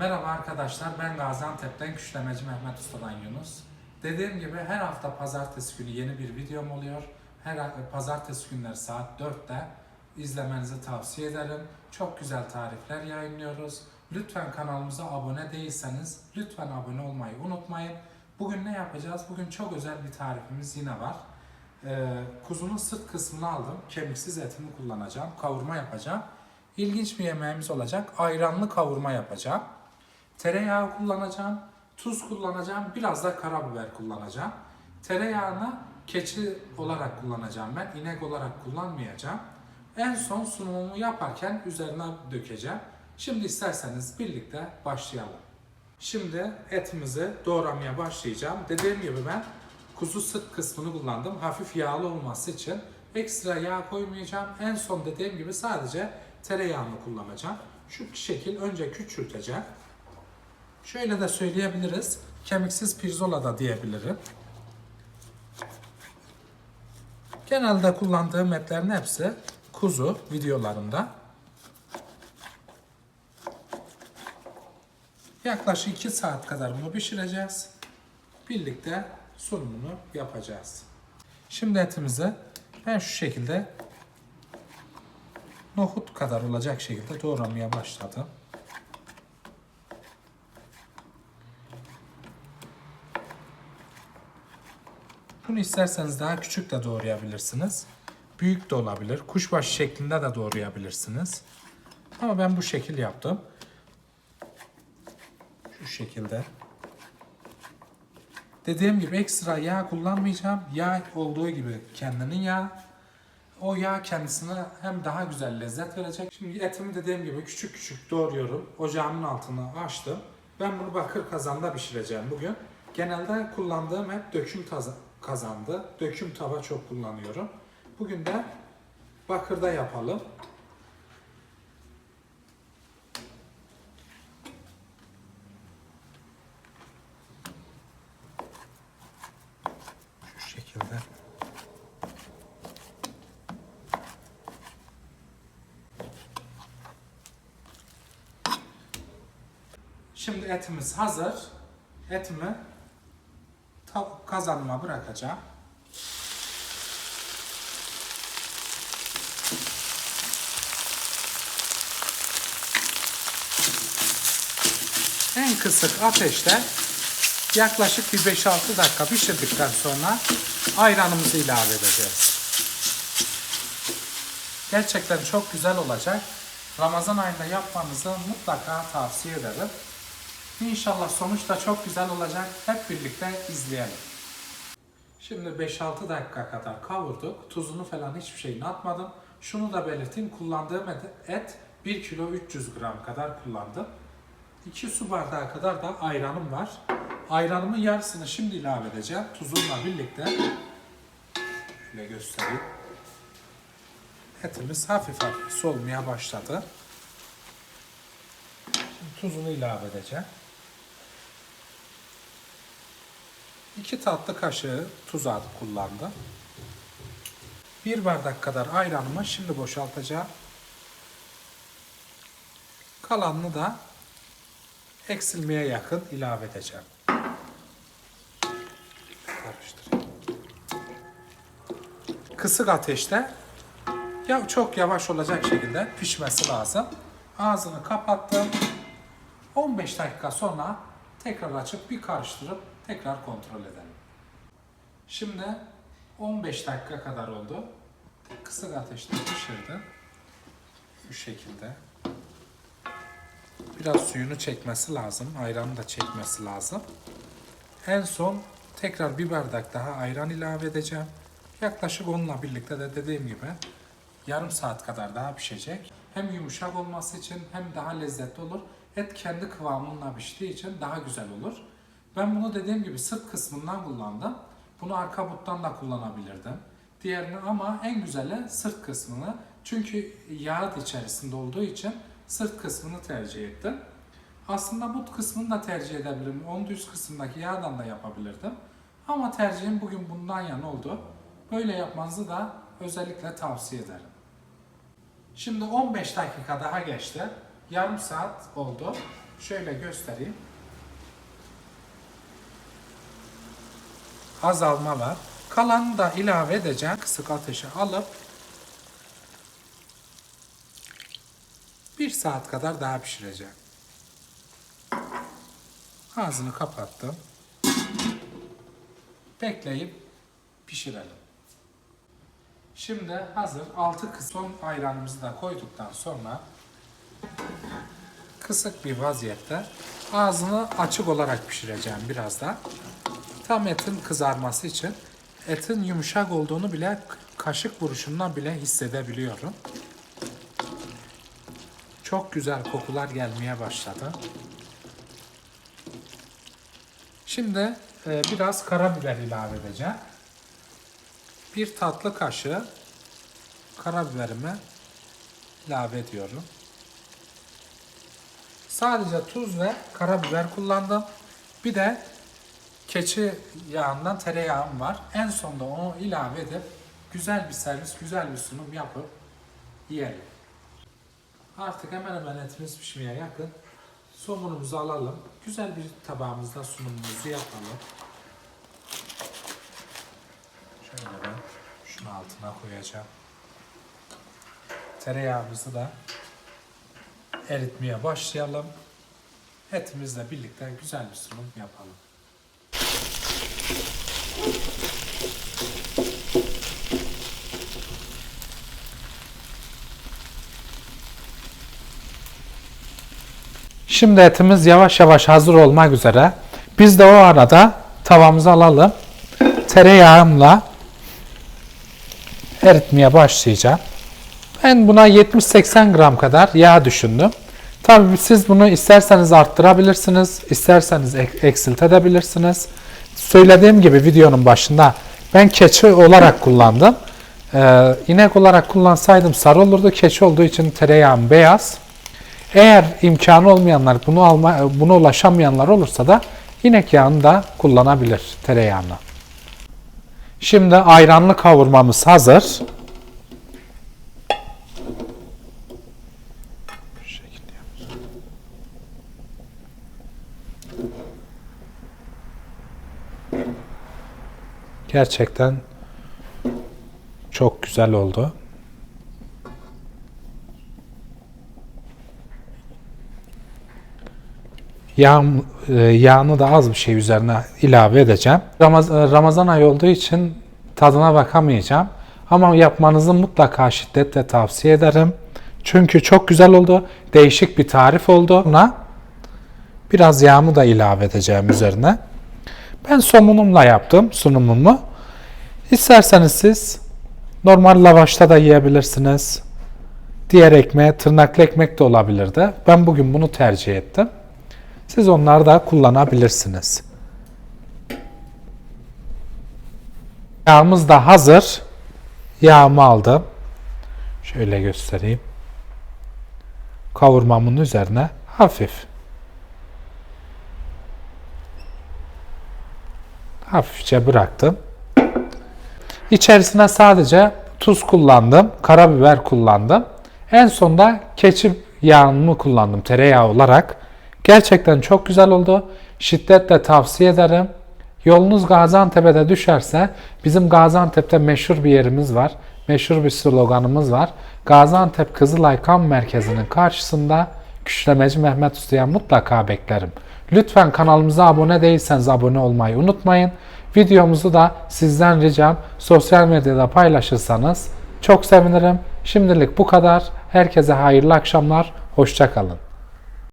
Merhaba arkadaşlar, ben Gaziantep'ten Küşlemeci Mehmet Usta'dan Yunus. Dediğim gibi her hafta pazartesi günü yeni bir videom oluyor. Her hafta pazartesi günleri saat 4'te izlemenizi tavsiye ederim. Çok güzel tarifler yayınlıyoruz. Lütfen kanalımıza abone değilseniz lütfen abone olmayı unutmayın. Bugün ne yapacağız? Bugün çok özel bir tarifimiz yine var. Ee, kuzunun sırt kısmını aldım. Kemiksiz etini kullanacağım. Kavurma yapacağım. İlginç bir yemeğimiz olacak. Ayranlı kavurma yapacağım. Tereyağı kullanacağım. Tuz kullanacağım. Biraz da karabiber kullanacağım. Tereyağını keçi olarak kullanacağım ben. inek olarak kullanmayacağım. En son sunumumu yaparken üzerine dökeceğim. Şimdi isterseniz birlikte başlayalım. Şimdi etimizi doğramaya başlayacağım. Dediğim gibi ben kuzu sırt kısmını kullandım. Hafif yağlı olması için ekstra yağ koymayacağım. En son dediğim gibi sadece tereyağını kullanacağım. Şu şekil önce küçülteceğim. Şöyle de söyleyebiliriz. Kemiksiz pirzola da diyebilirim. Genelde kullandığım etlerin hepsi kuzu videolarımda. Yaklaşık 2 saat kadar bunu pişireceğiz. Birlikte sunumunu yapacağız. Şimdi etimizi ben şu şekilde nohut kadar olacak şekilde doğramaya başladım. Bunu isterseniz daha küçük de doğrayabilirsiniz. Büyük de olabilir. Kuşbaşı şeklinde de doğrayabilirsiniz. Ama ben bu şekil yaptım. Şu şekilde. Dediğim gibi ekstra yağ kullanmayacağım. Yağ olduğu gibi kendinin yağı. O yağ kendisine hem daha güzel lezzet verecek. Şimdi etimi dediğim gibi küçük küçük doğruyorum. Ocağımın altını açtım. Ben bunu bakır kazanda pişireceğim bugün. Genelde kullandığım hep döküm kazandı. Döküm tava çok kullanıyorum. Bugün de bakırda yapalım. Şu şekilde. Şimdi etimiz hazır. Etimi kazanıma bırakacağım. En kısık ateşte yaklaşık bir 5-6 dakika pişirdikten sonra ayranımızı ilave edeceğiz. Gerçekten çok güzel olacak. Ramazan ayında yapmanızı mutlaka tavsiye ederim. İnşallah sonuç da çok güzel olacak. Hep birlikte izleyelim. Şimdi 5-6 dakika kadar kavurduk. Tuzunu falan hiçbir şeyini atmadım. Şunu da belirteyim. Kullandığım et, et 1 kilo 300 gram kadar kullandım. 2 su bardağı kadar da ayranım var. Ayranımın yarısını şimdi ilave edeceğim. Tuzumla birlikte. Şöyle göstereyim. Etimiz hafif hafif solmaya başladı. Şimdi tuzunu ilave edeceğim. 2 tatlı kaşığı tuz adı kullandım. 1 bardak kadar ayranımı şimdi boşaltacağım. Kalanını da eksilmeye yakın ilave edeceğim. Kısık ateşte ya çok yavaş olacak şekilde pişmesi lazım. Ağzını kapattım. 15 dakika sonra tekrar açıp bir karıştırıp tekrar kontrol edelim. Şimdi 15 dakika kadar oldu. Kısık ateşte pişirdim. Bu şekilde. Biraz suyunu çekmesi lazım. Ayranı da çekmesi lazım. En son tekrar bir bardak daha ayran ilave edeceğim. Yaklaşık onunla birlikte de dediğim gibi yarım saat kadar daha pişecek. Hem yumuşak olması için hem daha lezzetli olur. Et kendi kıvamında piştiği için daha güzel olur. Ben bunu dediğim gibi sırt kısmından kullandım. Bunu arka buttan da kullanabilirdim. Diğerini ama en güzeli sırt kısmını. Çünkü yağ içerisinde olduğu için sırt kısmını tercih ettim. Aslında but kısmını da tercih edebilirim. Onun düz kısmındaki yağdan da yapabilirdim. Ama tercihim bugün bundan yana oldu. Böyle yapmanızı da özellikle tavsiye ederim. Şimdi 15 dakika daha geçti. Yarım saat oldu. Şöyle göstereyim. Azalma var. Kalanını da ilave edeceğim. Kısık ateşe alıp bir saat kadar daha pişireceğim. Ağzını kapattım. Bekleyip pişirelim. Şimdi hazır 6 kısım ayranımızı da koyduktan sonra kısık bir vaziyette ağzını açık olarak pişireceğim biraz da. Tam etin kızarması için etin yumuşak olduğunu bile kaşık vuruşundan bile hissedebiliyorum. Çok güzel kokular gelmeye başladı. Şimdi e, biraz karabiber ilave edeceğim. Bir tatlı kaşığı karabiberimi ilave ediyorum. Sadece tuz ve karabiber kullandım. Bir de keçi yağından tereyağım var. En sonda onu ilave edip güzel bir servis, güzel bir sunum yapıp yiyelim. Artık hemen hemen etimiz pişmeye yakın. Somunumuzu alalım. Güzel bir tabağımızda sunumumuzu yapalım. Şöyle ben şunu altına koyacağım. Tereyağımızı da eritmeye başlayalım. Etimizle birlikte güzel bir sunum yapalım. Şimdi etimiz yavaş yavaş hazır olmak üzere. Biz de o arada tavamızı alalım. Tereyağımla eritmeye başlayacağım. Ben buna 70-80 gram kadar yağ düşündüm. Tabii siz bunu isterseniz arttırabilirsiniz, isterseniz ek- eksiltebilirsiniz. Söylediğim gibi videonun başında ben keçi olarak kullandım. Ee, inek olarak kullansaydım sarı olurdu. Keçi olduğu için tereyağım beyaz. Eğer imkanı olmayanlar, bunu alma, buna ulaşamayanlar olursa da inek yağını da kullanabilir tereyağını. Şimdi ayranlı kavurmamız hazır. Gerçekten çok güzel oldu. Yağ, e, yağını da az bir şey üzerine ilave edeceğim. Ramaz, e, Ramazan ayı olduğu için tadına bakamayacağım. Ama yapmanızı mutlaka şiddetle tavsiye ederim. Çünkü çok güzel oldu. Değişik bir tarif oldu. Buna biraz yağımı da ilave edeceğim üzerine. Ben somunumla yaptım sunumumu. İsterseniz siz normal lavaşta da yiyebilirsiniz. Diğer ekmeğe tırnaklı ekmek de olabilirdi. Ben bugün bunu tercih ettim. Siz onları da kullanabilirsiniz. Yağımız da hazır. Yağımı aldım. Şöyle göstereyim. Kavurmamın üzerine hafif hafifçe bıraktım. İçerisine sadece tuz kullandım, karabiber kullandım. En sonda keçi yağını kullandım tereyağı olarak. Gerçekten çok güzel oldu. Şiddetle tavsiye ederim. Yolunuz Gaziantep'e düşerse bizim Gaziantep'te meşhur bir yerimiz var. Meşhur bir sloganımız var. Gaziantep Kızılay Kan Merkezi'nin karşısında Küşlemeci Mehmet Usta'ya mutlaka beklerim. Lütfen kanalımıza abone değilseniz abone olmayı unutmayın. Videomuzu da sizden ricam sosyal medyada paylaşırsanız çok sevinirim. Şimdilik bu kadar. Herkese hayırlı akşamlar. Hoşçakalın.